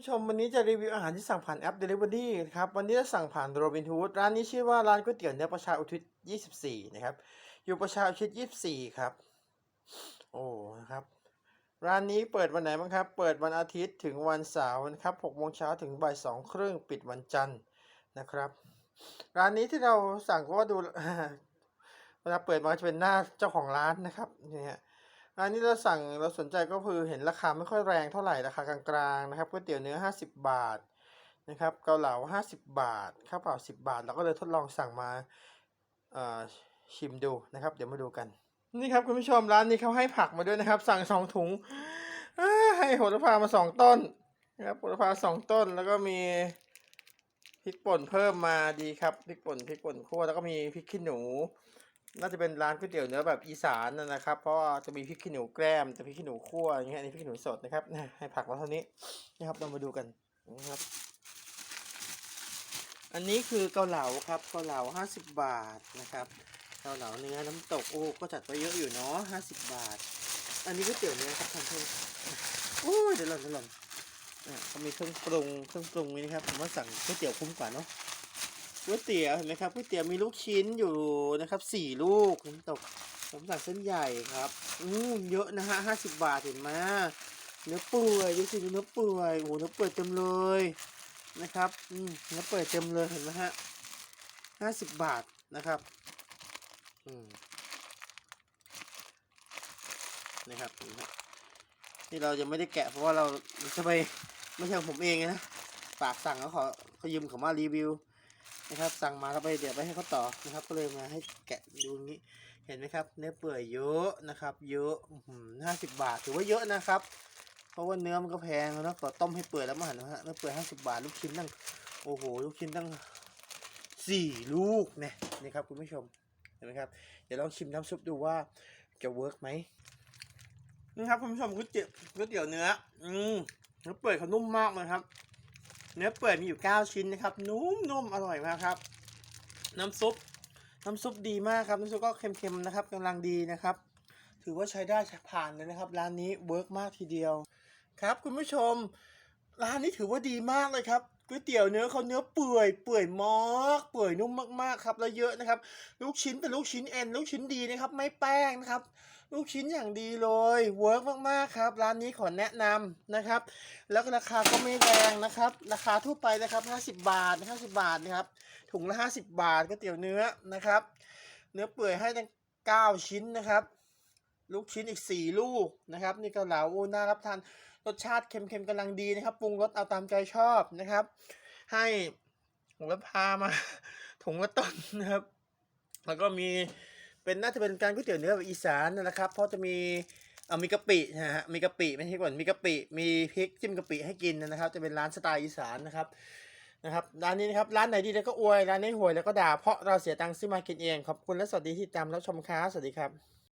ผู้ชมวันนี้จะรีวิวอาหารที่สั่งผ่านแอป Delivery นะครับวันนี้จะสั่งผ่าน Robinhood ร้านนี้ชื่อว่าร้านก๋วยเตี๋ยวเนื้อประชาอุทิศ 24 นะครับ อยู่ประชาอุทิศ 24 ครับ โอ้นะครับ ร้านนี้เปิดวันไหนบ้างครับ เปิดวันอาทิตย์ถึงวันเสาร์นะครับ6โมงเช้าถึงบ่าย2ครึ่งปิดวันจันทร์นะครับ ร้านนี้ที่เราสั่งก็ว่าดูเวลาเปิดมาจะเป็นหน้าเจ้าของร้านนะครับเนี่ย อันนี้เราสั่งเราสนใจก็คือเห็นราคาไม่ค่อยแรงเท่าไหร่ราคากลางๆนะครับก๋วยเตี๋ยวเนื้อ 50 บาทนะครับเกาเหลา 50 บาทข้าวเปล่า10 บาท เราก็เลยทดลองสั่งมาชิมดูนะครับ เดี๋ยวมาดูกัน นี่ครับคุณผู้ชมร้านนี้เขาให้ผักมาด้วยนะครับ สั่งสองถุงให้โหระพามาสองต้นนะครับโหระพาสองต้นแล้วก็มีพริกป่นเพิ่มมาดีครับพริกป่นพริกป่นคั่วแล้วก็มีพริกขี้หนู น่าจะเป็นร้านก๋วยเตี๋ยวเนื้อแบบอีสานนะนะครับ เพราะว่าจะมีพริกขี้หนูแกล้มจะพริกขี้หนูคั่วอย่างเงี้ยอันนี้พริกขี้หนูสดนะครับให้ผักมาเท่านี้นะครับเรามาดูกันนะครับ อันนี้คือเกาเหลาครับเกาเหลาห้าสิบบาทนะครับเกาเหลาเนื้อน้ำตกโอ้ก็จัดไปเยอะอยู่เนาะห้าสิบบาท อันนี้ก๋วยเตี๋ยวเนื้อครับท่านผู้ชมโอ้ยเดี๋ยวหล่นเดี๋ยวหล่นอะเขามีเครื่องปรุงเครื่องปรุงนี้นะครับผมว่าสั่งก๋วยเตี๋ยวคุ้มกว่าเนาะ ก๋วยเตี๋ยวเห็นไหมครับก๋วยเตี๋ยวมีลูกชิ้นอยู่นะครับสี่ลูกน้ำตกผมสั่งเส้นใหญ่ครับอืมเยอะนะฮะห้าสิบบาทเห็นไหมเนื้อเปื่อยดูสิเนื้อเปื่อยโอ้โหเนื้อเปื่อยเต็มเลยนะครับอืมเนื้อเปื่อยเต็มเลยเห็นไหมฮะห้าสิบบาทนะครับอืมนะครับนี่เรายังไม่ได้แกะเพราะว่าเราจะไปไม่ใช่ผมเองนะฝากสั่งเขาขอเขายืมเขามารีวิว นะครับ สั่งมาแล้วไปเดี๋ยวไปให้เขาต่อนะครับ ก็เลยมาให้แกะดูนี้ เห็นไหมครับ เนื้อเปื่อยเยอะนะครับ เยอะห้าสิบบาทถือว่าเยอะนะครับ เพราะว่าเนื้อมันก็แพงแล้วก็ต้มให้เปื่อยแล้วมาหันนะฮะเนื้อเปื่อยห้าสิบบาทลูกชิ้นตั้งโอ้โหลูกชิ้นตั้งสี่ลูกเนี่ยนี่ครับคุณผู้ชมเห็นไหมครับ เดี๋ยวลองชิมน้ำซุปดูว่าจะเวิร์กไหมนี่ครับคุณผู้ชมก๋วยเตี๋ยวก๋วยเตี๋ยวเนื้อ อืมเนื้อเปื่อยเขานุ่มมากเลยครับ เนื้อเปื่อยมีอยู่ 9 ชิ้นนะครับ นุ่มนุ่มอร่อยมากครับ น้ำซุป น้ำซุปดีมากครับ น้ำซุปก็เค็มๆนะครับกำลังดีนะครับ ถือว่าใช้ได้ผ่านเลยนะครับ ร้านนี้เวิร์กมากทีเดียว ครับคุณผู้ชม ร้านนี้ถือว่าดีมากเลยครับก๋วยเตี๋ยวเนื้อเขาเนื้อเปื่อยเปื่อยมากเปื่อยนุ่มมากๆครับแล้วเยอะนะครับ ลูกชิ้นเป็นลูกชิ้นเอ็นลูกชิ้นดีนะครับไม่แป้งนะครับ ลูกชิ้นอย่างดีเลยเวิร์กมากๆครับ ร้านนี้ขอแนะนำนะครับ แล้วก็ราคาก็ไม่แรงนะครับ ราคาทั่วไปนะครับ50 บาท50บาทนะครับถุงละ50 บาทก๋วยเตี๋ยวเนื้อนะครับ เนื้อเปื่อยให้ตั้ง9ชิ้นนะครับ ลูกชิ้นอีก 4 ลูกนะครับ นี่เกาเหลาโอ้น่ารับทาน รสชาติเค็มๆกำลังดีนะครับ ปรุงรสเอาตามใจชอบนะครับ ให้หัวพามา ถุงละต้นนะครับ แล้วก็มีเป็นน่าจะเป็นการก๋วยเตี๋ยวเนื้อแบบอีสานนั่นแหละครับ เพราะจะมีเอามีกะปินะฮะมีกะปิไม่ใช่ก่อนมีกะปิ มีพริกจิ้มกะปิให้กินนะครับ จะเป็นร้านสไตล์อีสานนะครับนะครับร้านนี้นะครับร้านไหนดีแล้วก็อวยร้านไหนห่วยแล้วก็ด่าเพราะเราเสียตังค์ซื้อมากินเองขอบคุณและสวัสดีที่ตามรับชมครับสวัสดีครับ